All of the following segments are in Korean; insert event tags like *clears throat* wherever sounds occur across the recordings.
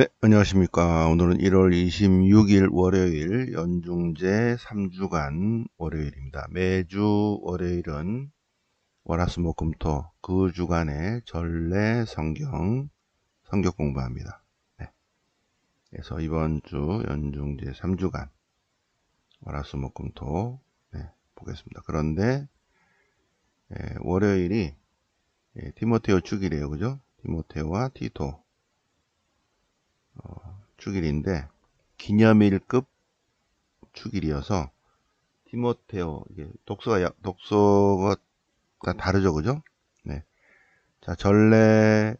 네, 안녕하십니까. 오늘은 1월 26일 월요일 연중제 3주간 월요일입니다. 매주 월요일은 월화수목금토 그 주간의 전래 성경 성격 공부합니다. 네. 그래서 이번 주 연중제 3주간 월화수목금토 네, 보겠습니다. 그런데 예, 월요일이 예, 티모테오 축일이에요. 그죠? 티모테오와 티토 어, 축일인데 기념일급 축일이어서 티모테오 이게 독서가 독서가 다르죠, 그죠? 네. 자 전례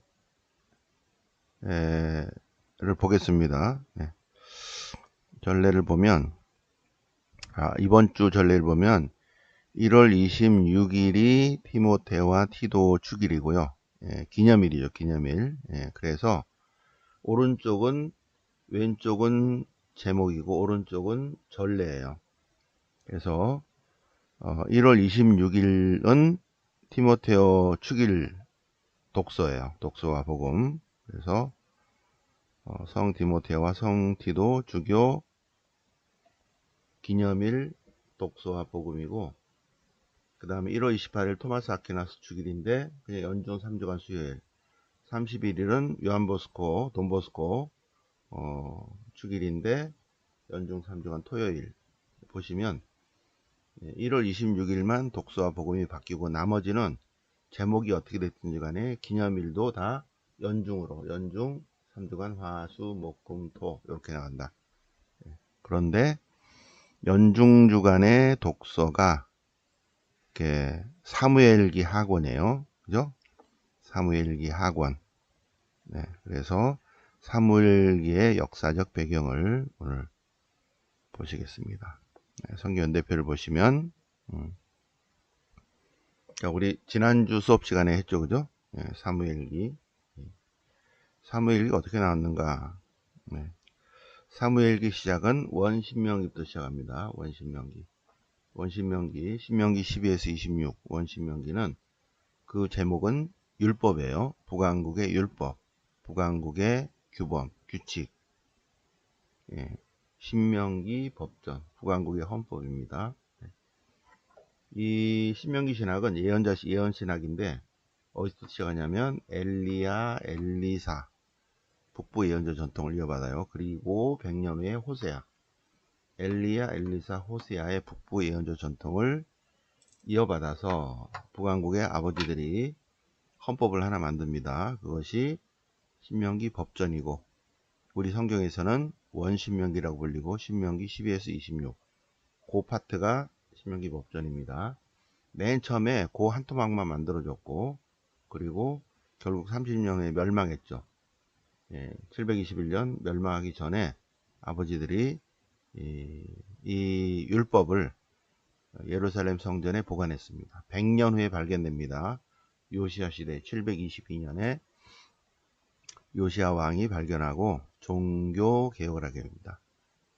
를 보겠습니다. 네. 전례를 보면 아, 이번 주 전례를 보면 1월 26일이 티모테와 티도 축일이고요. 예, 기념일이죠, 기념일. 예, 그래서 오른쪽은 왼쪽은 제목이고 오른쪽은 전례예요. 그래서 어, 1월 26일은 티모테오 축일 독서예요. 독서와 복음. 그래서 어, 성 디모테와 성 티도 주교 기념일 독서와 복음이고 그 다음에 1월 28일 토마스 아퀴나스 축일인데 그냥 연중 3주간 수요일 31일은 요한보스코, 돈보스코 어, 축일인데 연중 3주간 토요일 보시면 1월 26일만 독서와 복음이 바뀌고 나머지는 제목이 어떻게 됐든지 간에 기념일도 다 연중으로 연중 3주간 화수 목금토 이렇게 나간다. 예. 그런데 연중 주간의 독서가 이렇게 사무엘기 학원이에요. 그죠? 사무엘기 학원. 네, 그래서 사무엘기의 역사적 배경을 오늘 보시겠습니다. 네, 성경 연대표를 보시면 음. 자, 우리 지난주 수업 시간에 했죠, 그죠? 네, 사무엘기. 사무엘기 어떻게 나왔는가? 네. 사무엘기 시작은 원신명기부터 시작합니다. 원신명기. 원신명기, 신명기 12에서 26. 원신명기는 그 제목은 율법이에요. 북왕국의 율법, 북왕국의 규범, 규칙. 예, 신명기 법전, 북왕국의 헌법입니다. 이 신명기 신학은 예언자 예언 신학인데 어디서 시작하냐면 엘리야, 엘리사 북부 예언자 전통을 이어받아요. 그리고 100년 후에 호세아, 엘리야, 엘리사, 호세아의 북부 예언자 전통을 이어받아서 북왕국의 아버지들이 헌법을 하나 만듭니다. 그것이 신명기 법전이고 우리 성경에서는 원신명기라고 불리고 신명기 12에서 26. 그 파트가 신명기 법전입니다. 맨 처음에 그 한 토막만 만들어졌고 그리고 결국 30년에 멸망했죠. 예, 721년 멸망하기 전에 아버지들이 이, 이 율법을 예루살렘 성전에 보관했습니다. 100년 후에 발견됩니다. 요시아 시대 722년에 요시아 왕이 발견하고 종교 개혁을 하게 됩니다.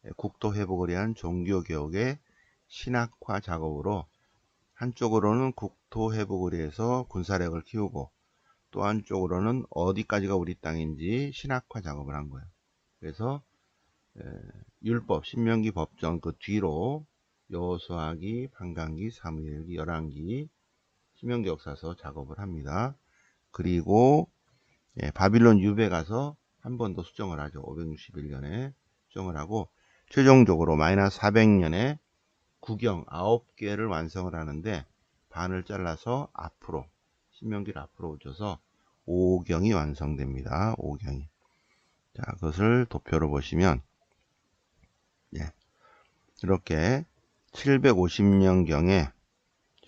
예, 국토 회복을 위한 종교 개혁의 신학화 작업으로 한쪽으로는 국토 회복을 위해서 군사력을 키우고 또 한쪽으로는 어디까지가 우리 땅인지 신학화 작업을 한 거예요. 그래서 예, 율법, 신명기 법정 그 뒤로 여호수아기, 판강기, 사무엘기, 열왕기 신명기 역사서 작업을 합니다. 그리고 예, 바빌론 유배 가서 한 번 더 수정을 하죠. 561년에 수정을 하고 최종적으로 마이너스 400년에 구경 9개를 완성을 하는데 반을 잘라서 앞으로 신명기를 앞으로 오셔서 5경이 완성됩니다. 5경이. 자, 그것을 도표로 보시면 예. 이렇게 750년경에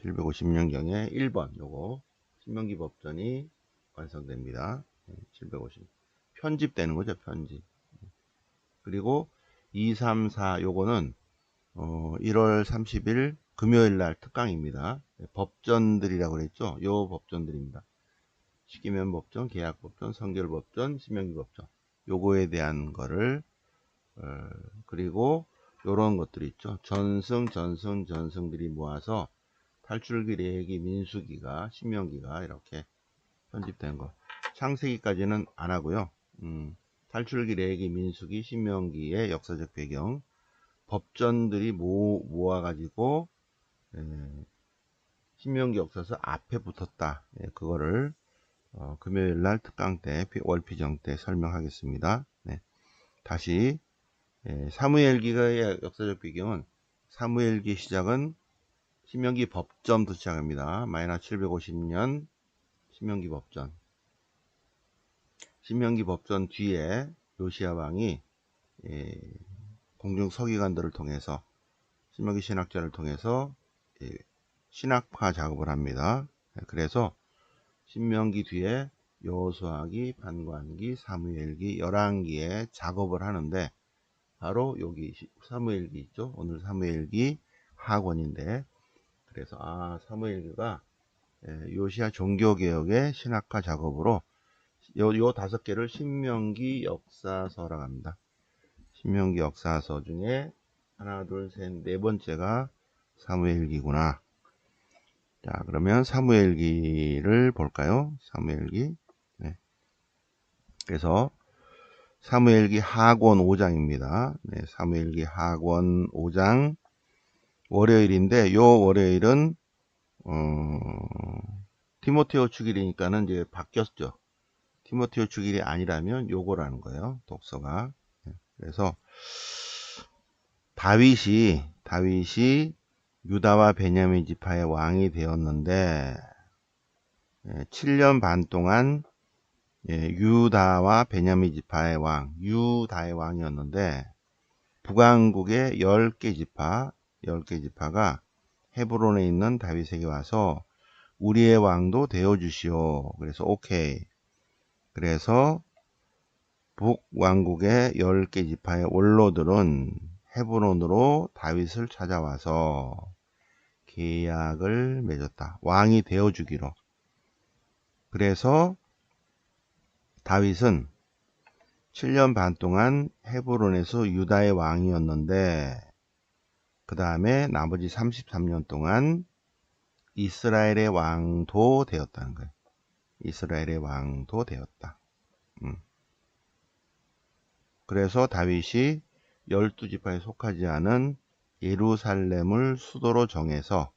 750년경에 1번 요거 신명기 법전이 완성됩니다. 750 편집되는 거죠 편집 그리고 2, 3, 4 요거는 어 1월 30일 금요일 날 특강입니다. 법전들이라고 그랬죠. 요 법전들입니다. 시기면 법전, 계약 법전, 성결 법전, 신명기 법전 요거에 대한 거를 어, 그리고 요런 것들이 있죠. 전승, 전승, 전승들이 모아서 탈출기, 레기, 민수기가, 신명기가 이렇게 편집된 거. 창세기까지는 안 하고요. 음, 탈출기, 레기, 민수기, 신명기의 역사적 배경, 법전들이 모, 모아가지고 예, 신명기 역사서 앞에 붙었다. 예, 그거를 어, 금요일 날 특강 때 월피정 때 설명하겠습니다. 네. 다시 예, 사무엘기의 역사적 배경은 사무엘기 시작은 신명기 법전부터 시작합니다. 마이너스 750년 신명기 법전 신명기 법전 뒤에 요시아 왕이 예, 공중 서기관들을 통해서 신명기 신학자를 통해서 예, 신학파 작업을 합니다. 그래서 신명기 뒤에 여호수아기, 반관기, 사무엘기, 열왕기에 작업을 하는데 바로 여기 사무엘기 있죠. 오늘 사무엘기 학원인데 그래서 아 사무엘기가 예, 요시아 종교개혁의 신학화 작업으로 요, 요 다섯 개를 신명기 역사서라고 합니다. 신명기 역사서 중에 하나, 둘, 셋, 네 번째가 사무엘기구나. 자, 그러면 사무엘기를 볼까요? 사무엘기. 네. 그래서 사무엘기 하권 5장입니다. 네, 사무엘기 하권 5장 월요일인데 요 월요일은 어, 티모테오 축일이니까는 이제 바뀌었죠. 티모테오 축일이 아니라면 요거라는 거예요. 독서가. 네, 그래서 다윗이 다윗이 유다와 베냐민 지파의 왕이 되었는데 7년 예, 반 동안 예, 유다와 베냐민 지파의 왕, 유다의 왕이었는데 북왕국의 10개 지파, 10개 지파가 헤브론에 있는 다윗에게 와서 우리의 왕도 되어 주시오. 그래서 오케이. 그래서 북 왕국의 10개 지파의 원로들은 헤브론으로 다윗을 찾아와서 계약을 맺었다. 왕이 되어 주기로. 그래서 다윗은 7년 반 동안 헤브론에서 유다의 왕이었는데 그 다음에 나머지 33년 동안 이스라엘의 왕도 되었다는 거예요. 이스라엘의 왕도 되었다. 음. 그래서 다윗이 열두 지파에 속하지 않은 예루살렘을 수도로 정해서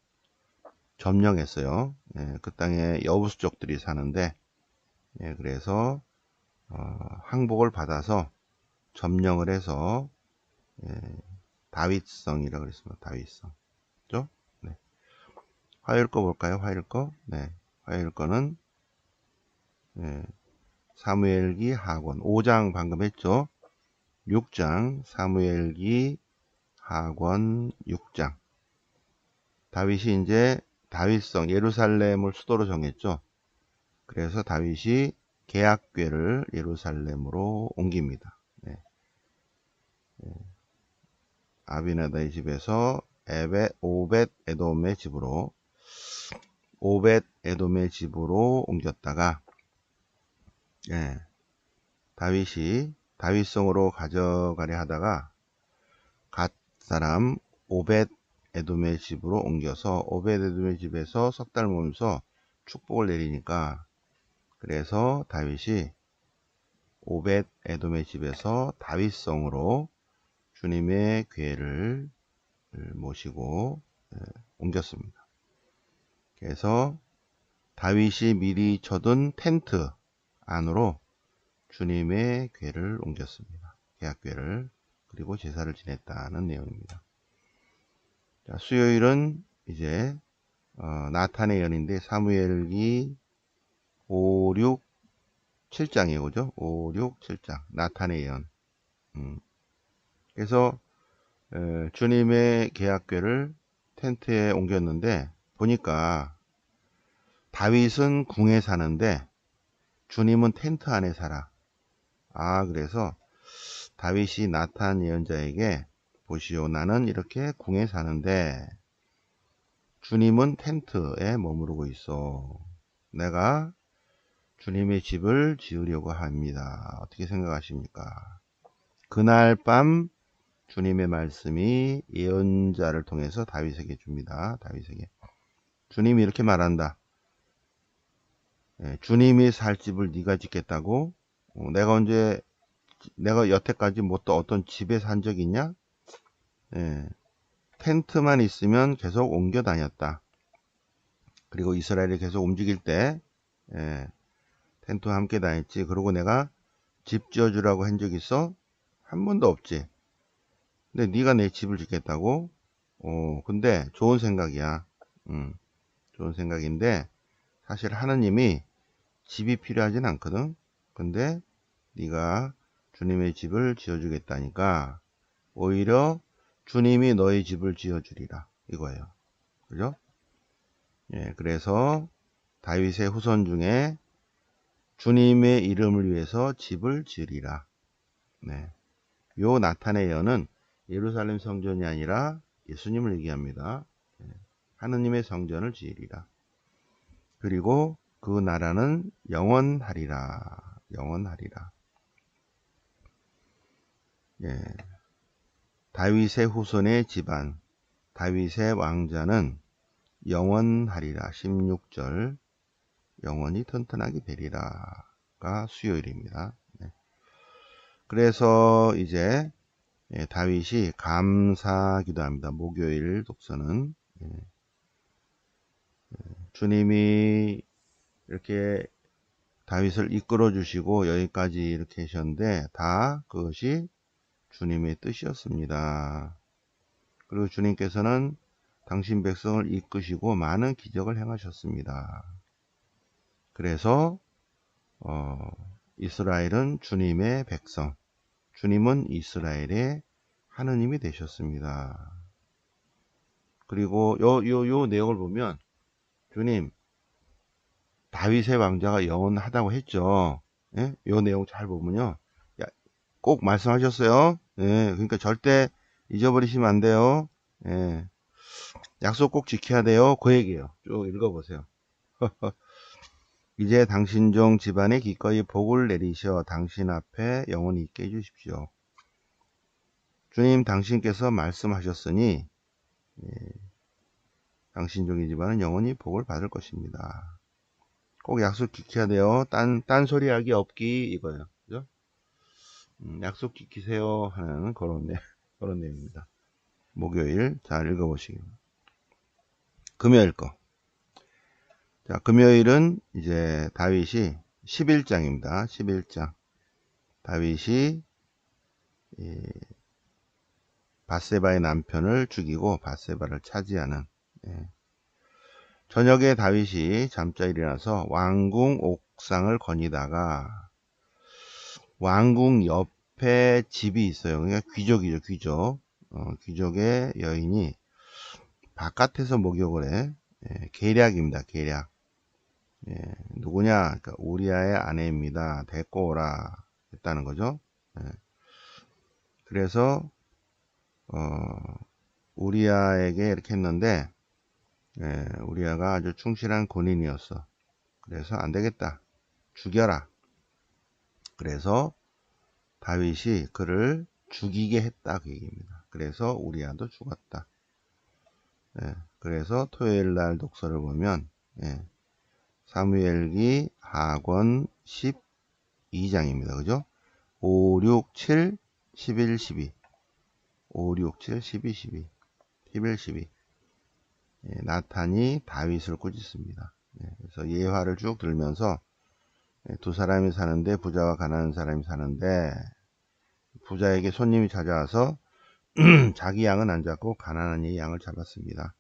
점령했어요. 예, 그 땅에 여부수족들이 사는데 예, 그래서 어, 항복을 받아서 점령을 해서 예, 다윗성이라고 그랬습니다. 다윗성. 그죠? 네. 화요일 거 볼까요? 화요일 거? 네. 화요일 거는 예, 사무엘기 하권 5장 방금 했죠? 6장 사무엘기 하권 6장 다윗이 이제 다윗성 예루살렘을 수도로 정했죠. 그래서 다윗이 계약궤를 예루살렘으로 옮깁니다. 네. 네. 아비나다의 집에서 에베, 오벳 에돔의 집으로 오벳 에돔의 집으로 옮겼다가 예, 다윗이 다윗성으로 가져가려 하다가 갓 사람 오벳 에돔의 집으로 옮겨서 오벳 에돔의 집에서 석 달 머면서 축복을 내리니까 그래서 다윗이 오벳 에돔의 집에서 다윗성으로 주님의 괴를 모시고 예, 옮겼습니다. 그래서 다윗이 미리 쳐둔 텐트 안으로 주님의 괴를 옮겼습니다. 계약괴를 그리고 제사를 지냈다는 내용입니다. 자, 수요일은 이제 어, 나탄의 연인데 사무엘기 5, 6, 7장이에요. 그죠? 5, 6, 7장. 나탄의 연. 음. 그래서 에, 주님의 계약궤를 텐트에 옮겼는데 보니까 다윗은 궁에 사는데 주님은 텐트 안에 살아. 아 그래서 다윗이 나탄 예언자에게 보시오 나는 이렇게 궁에 사는데 주님은 텐트에 머무르고 있어. 내가 주님의 집을 지으려고 합니다. 어떻게 생각하십니까? 그날 밤 주님의 말씀이 예언자를 통해서 다윗에게 줍니다. 다윗에게. 주님이 이렇게 말한다. 예, 주님이 살 집을 네가 짓겠다고? 어, 내가 언제 내가 여태까지 뭐 또 어떤 집에 산 적 있냐? 예, 텐트만 있으면 계속 옮겨 다녔다. 그리고 이스라엘이 계속 움직일 때 예, 텐트와 함께 다녔지. 그리고 내가 집 지어주라고 한 적 있어? 한 번도 없지. 근데 네가 내 집을 짓겠다고? 어, 근데 좋은 생각이야. 음, 좋은 생각인데 사실 하느님이 집이 필요하진 않거든. 근데 네가 주님의 집을 지어주겠다니까 오히려 주님이 너의 집을 지어주리라 이거예요. 그죠? 예, 그래서 다윗의 후손 중에 주님의 이름을 위해서 집을 지으리라. 네. 요 나탄의 예언은 예루살렘 성전이 아니라 예수님을 얘기합니다. 예, 하느님의 성전을 지으리라. 그리고 그 나라는 영원하리라. 영원하리라. 예. 다윗의 후손의 집안, 다윗의 왕자는 영원하리라. 16절. 영원히 튼튼하게 되리라가 수요일입니다. 네. 그래서 이제 예, 다윗이 감사 기도 합니다. 목요일 독서는 예. 예, 주님이 이렇게 다윗을 이끌어 주시고 여기까지 이렇게 하셨는데 다 그것이 주님의 뜻이었습니다. 그리고 주님께서는 당신 백성을 이끄시고 많은 기적을 행하셨습니다. 그래서 어, 이스라엘은 주님의 백성, 주님은 이스라엘의 하느님이 되셨습니다. 그리고 요, 요, 요 내용을 보면 주님 다윗의 왕자가 영원하다고 했죠. 예? 요 내용 잘 보면요. 야, 꼭 말씀하셨어요. 예, 그러니까 절대 잊어버리시면 안 돼요. 예. 약속 꼭 지켜야 돼요. 그 얘기예요. 쭉 읽어보세요. *laughs* 이제 당신 종 집안에 기꺼이 복을 내리셔 당신 앞에 영원히 있게 해주십시오. 주님 당신께서 말씀하셨으니 예, 당신 종의 집안은 영원히 복을 받을 것입니다. 꼭 약속 지켜야 돼요. 딴, 딴 소리 하기 없기 이거예요. 그죠? 음, 약속 지키세요 하는 그런, 내, 그런 내용입니다. 목요일 잘 읽어보시기 바랍니다. 금요일 거. 자, 금요일은 이제 다윗이 11장입니다. 11장. 다윗이 예, 바세바의 남편을 죽이고 바세바를 차지하는 예. 저녁에 다윗이 잠자 일어나서 왕궁 옥상을 거니다가 왕궁 옆에 집이 있어요. 그러니까 귀족이죠, 귀족. 어, 귀족의 여인이 바깥에서 목욕을 해. 예, 계략입니다, 계략. 예, 누구냐? 그러니까 우리아의 아내입니다. 데리고 오라 했다는 거죠. 예. 그래서 어, 우리아에게 이렇게 했는데 예, 우리아가 아주 충실한 군인이었어. 그래서 안 되겠다. 죽여라. 그래서 다윗이 그를 죽이게 했다 그 얘기입니다. 그래서 우리아도 죽었다. 예, 그래서 토요일 날 독서를 보면 예, 사무엘기 하권 12장입니다. 그죠? 5, 6, 7, 11, 12 5, 6, 7, 12, 12 11, 12 예, 나탄이 다윗을 꾸짖습니다. 예, 그래서 예화를 쭉 들면서 예, 두 사람이 사는데 부자와 가난한 사람이 사는데 부자에게 손님이 찾아와서 *clears throat* 자기 양은 안 잡고 가난한 이 양을 잡았습니다.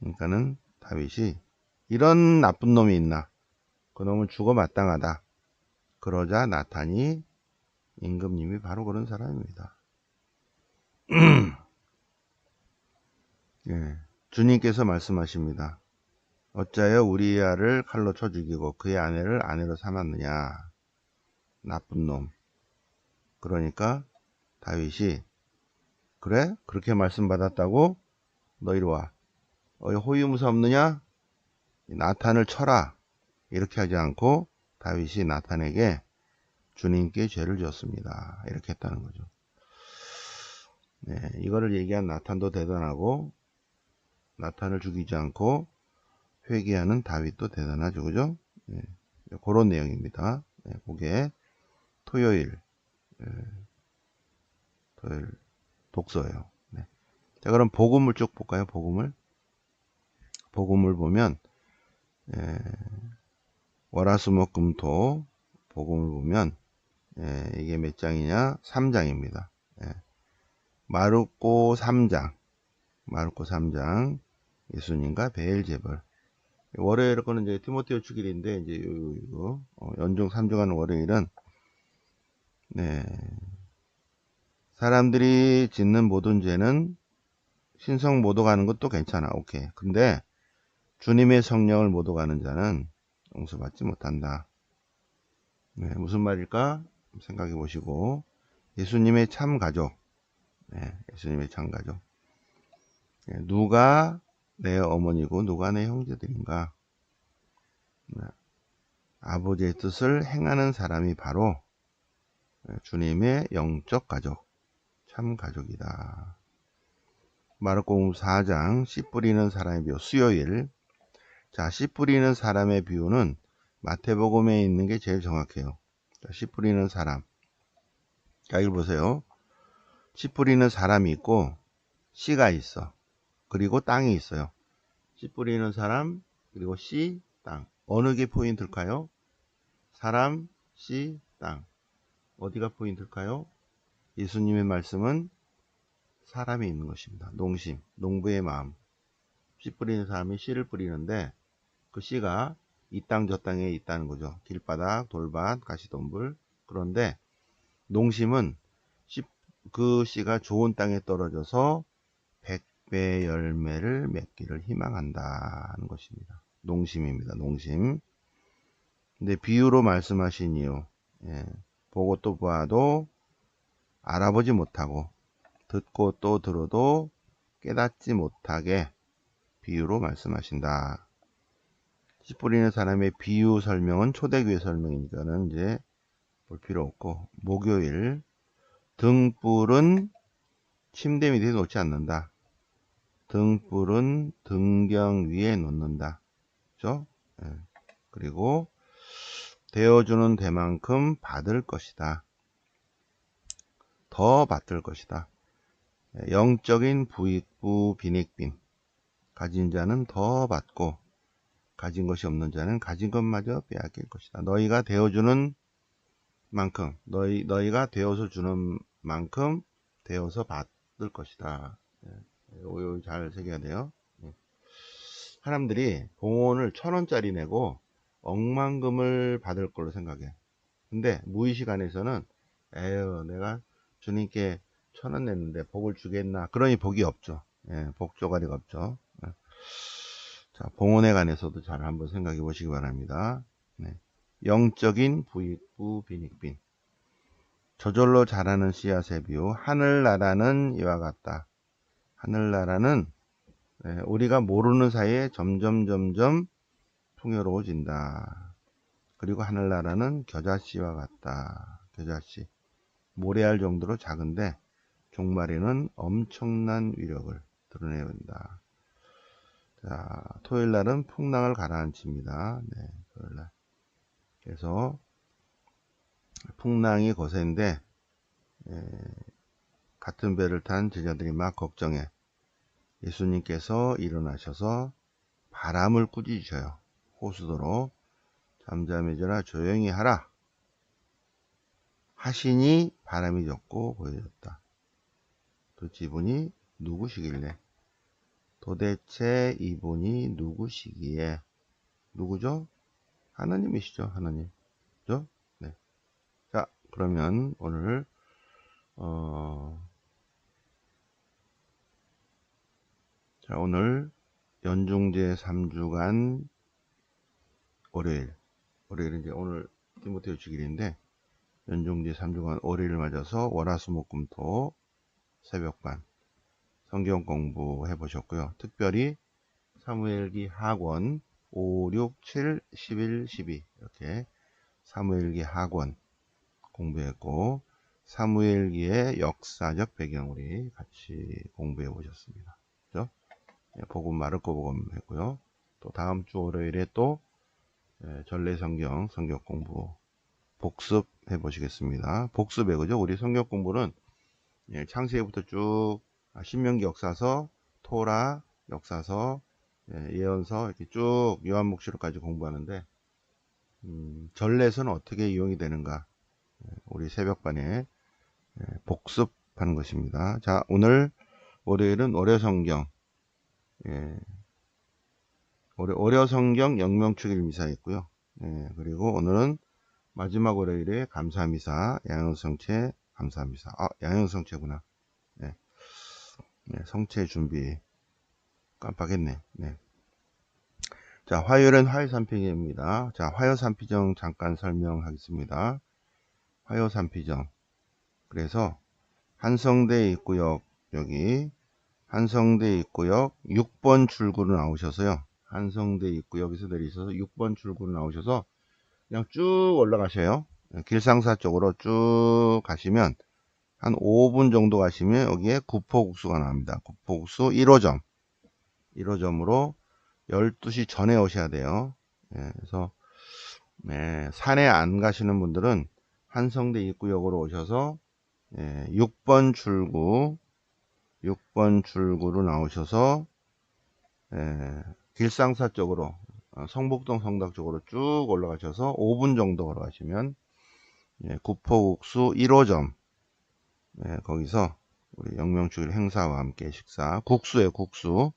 그러니까는 다윗이 이런 나쁜 놈이 있나? 그 놈은 죽어 마땅하다. 그러자 나탄이 임금님이 바로 그런 사람입니다. *clears throat* 예, 주님께서 말씀하십니다. 어찌하여 우리아를 칼로 쳐 죽이고 그의 아내를 아내로 삼았느냐? 나쁜 놈. 그러니까 다윗이 그래? 그렇게 말씀받았다고? 너 이리 와. 어, 호위무사 없느냐? 나탄을 쳐라. 이렇게 하지 않고 다윗이 나탄에게 주님께 죄를 지었습니다. 이렇게 했다는 거죠. 네, 이거를 얘기한 나탄도 대단하고 나탄을 죽이지 않고 회개하는 다윗도 대단하죠. 그죠? 네, 그런 내용입니다. 네, 그게 토요일 토요일 독서예요. 네. 자, 그럼 복음을 쭉 볼까요? 복음을. 복음을 보면, 예, 월화수목금토 복음을 보면, 예, 이게 몇 장이냐? 3장입니다. 예. 마르코 3장. 마르코 3장. 예수님과 베엘제벌. 월요일 거는 이제 티모테오 축일인데, 이제 요, 요, 어, 연중 3주간 월요일은, 네. 사람들이 짓는 모든 죄는 신성 모독하는 것도 괜찮아. 오케이. 근데 주님의 성령을 모독하는 자는 용서받지 못한다. 네, 무슨 말일까? 생각해 보시고 예수님의 참 가족. 네, 예수님의 참 가족. 네, 누가 내 어머니고 누가 내 형제들인가? 네, 아버지의 뜻을 행하는 사람이 바로 네, 주님의 영적 가족, 참 가족이다. 마르코음 4장 씨 뿌리는 사람의 비유 수요일 자, 씨 뿌리는 사람의 비유는 마태복음에 있는 게 제일 정확해요. 자, 씨 뿌리는 사람. 자, 이걸 보세요. 씨 뿌리는 사람이 있고 씨가 있어. 그리고 땅이 있어요. 씨 뿌리는 사람 그리고 씨, 땅. 어느 게 포인트일까요? 사람, 씨, 땅. 어디가 포인트일까요? 예수님의 말씀은 사람이 있는 것입니다. 농심, 농부의 마음. 씨 뿌리는 사람이 씨를 뿌리는데 그 씨가 이 땅 저 땅에 있다는 거죠. 길바닥, 돌밭, 가시덤불. 그런데 농심은 씨, 그 씨가 좋은 땅에 떨어져서 백배 열매를 맺기를 희망한다는 것입니다. 농심입니다. 농심. 근데 비유로 말씀하신 이유, 예, 보고 또 봐도 알아보지 못하고 듣고 또 들어도 깨닫지 못하게 비유로 말씀하신다. 씨 뿌리는 사람의 비유 설명은 초대교회 설명이니까는 이제 볼 필요 없고 목요일 등불은 침대 밑에 놓지 않는다. 등불은 등경 위에 놓는다. 그죠? 예. 그리고 되어주는 대만큼 받을 것이다. 더 받을 것이다. 예, 영적인 부익부 빈익빈 가진 자는 더 받고 가진 것이 없는 자는 가진 것마저 빼앗길 것이다. 너희가 되어주는 만큼 너희 너희가 되어서 주는 만큼 되어서 받을 것이다. 이거 예, 잘 새겨야 돼요. 예. 사람들이 봉헌을 천 원짜리 내고 억만금을 받을 걸로 생각해. 근데 무의식 안에서는 에휴 내가 주님께 천 원 냈는데 복을 주겠나? 그러니 복이 없죠. 예, 복 조가리가 없죠. 예. 자, 봉헌에 관해서도 잘 한번 생각해 보시기 바랍니다. 네. 영적인 부익부 빈익빈 저절로 자라는 씨앗의 비유 하늘나라는 이와 같다. 하늘나라는 네, 우리가 모르는 사이에 점점 점점 풍요로워진다. 그리고 하늘나라는 겨자씨와 같다. 겨자씨 모래알 정도로 작은데 종말에는 엄청난 위력을 드러내야 된다. 자, 토요일 날은 풍랑을 가라앉힙니다. 네, 토요일 날. 그래서 풍랑이 거센데 에, 같은 배를 탄 제자들이 막 걱정해. 예수님께서 일어나셔서 바람을 꾸짖으셔요. 호수도로 잠잠해져라 조용히 하라. 하시니 바람이 졌고 보여졌다. 도대체 이분이 누구시길래? 도대체 이분이 누구시기에? 누구죠? 하나님이시죠, 하나님. 그죠? 네. 자, 그러면 오늘, 어, 자, 오늘 연중제 3주간 월요일, 월요일 이제 오늘 디모테오 주일인데, 연중제 3주간 월요일을 맞아서 월화수목금토 새벽반 성경 공부해 보셨고요. 특별히 사무엘기 학원 5, 6, 7, 11, 12 이렇게 사무엘기 학원 공부했고 사무엘기의 역사적 배경 우리 같이 공부해 보셨습니다. 그죠? 예, 복음 마르코 복음 했고요. 또 다음 주 월요일에 또 예, 전래 성경 성경 공부 복습해 보시겠습니다. 복습에 그죠? 우리 성경 공부는 예, 창세기부터 쭉 아, 신명기 역사서, 토라 역사서, 예, 예언서 이렇게 쭉 요한목시록까지 공부하는데 음, 전례서는 어떻게 이용이 되는가 예, 우리 새벽반에 예, 복습하는 것입니다. 자 오늘 월요일은 월요성경 예, 월요, 월요성경 영명축일 미사였고요. 예, 그리고 오늘은 마지막 월요일에 감사미사 양형성체 감사미사 아 양형성체구나. 네. 네, 성체 준비 깜빡했네. 네. 자, 화요일은 화요산피정입니다. 자, 화요산피정 잠깐 설명하겠습니다. 화요산피정. 그래서 한성대 입구역 여기 한성대 입구역 6번 출구로 나오셔서요. 한성대 입구역에서 내리셔서 6번 출구로 나오셔서 그냥 쭉 올라가셔요. 길상사 쪽으로 쭉 가시면 한 5분 정도 가시면 여기에 구포국수가 나옵니다. 구포국수 1호점. 1호점으로 12시 전에 오셔야 돼요. 예, 그래서 네, 산에 안 가시는 분들은 한성대 입구역으로 오셔서 예, 6번 출구 6번 출구로 나오셔서 예, 길상사 쪽으로 어, 성북동 성당 쪽으로 쭉 올라가셔서 5분 정도 걸어가시면 예, 구포국수 1호점 예, 거기서 우리 영명주일 행사와 함께 식사 국수에 국수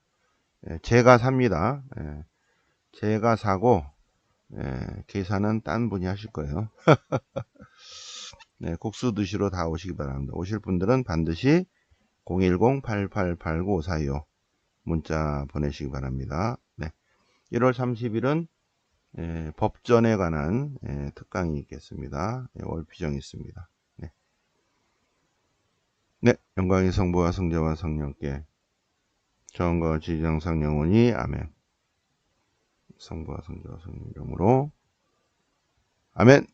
예, 제가 삽니다. 예, 제가 사고 예, 계산은 딴 분이 하실 거예요. *laughs* 네, 국수 드시러 다 오시기 바랍니다. 오실 분들은 반드시 010-8889-5425 문자 보내시기 바랍니다. 네, 1월 30일은 예, 법전에 관한 예, 특강이 있겠습니다. 예, 월피정이 있습니다. 네. 네, 영광의 성부와 성자와 성령께 전과 지정상 영원히 아멘. 성부와 성자와 성령 이름으로 아멘.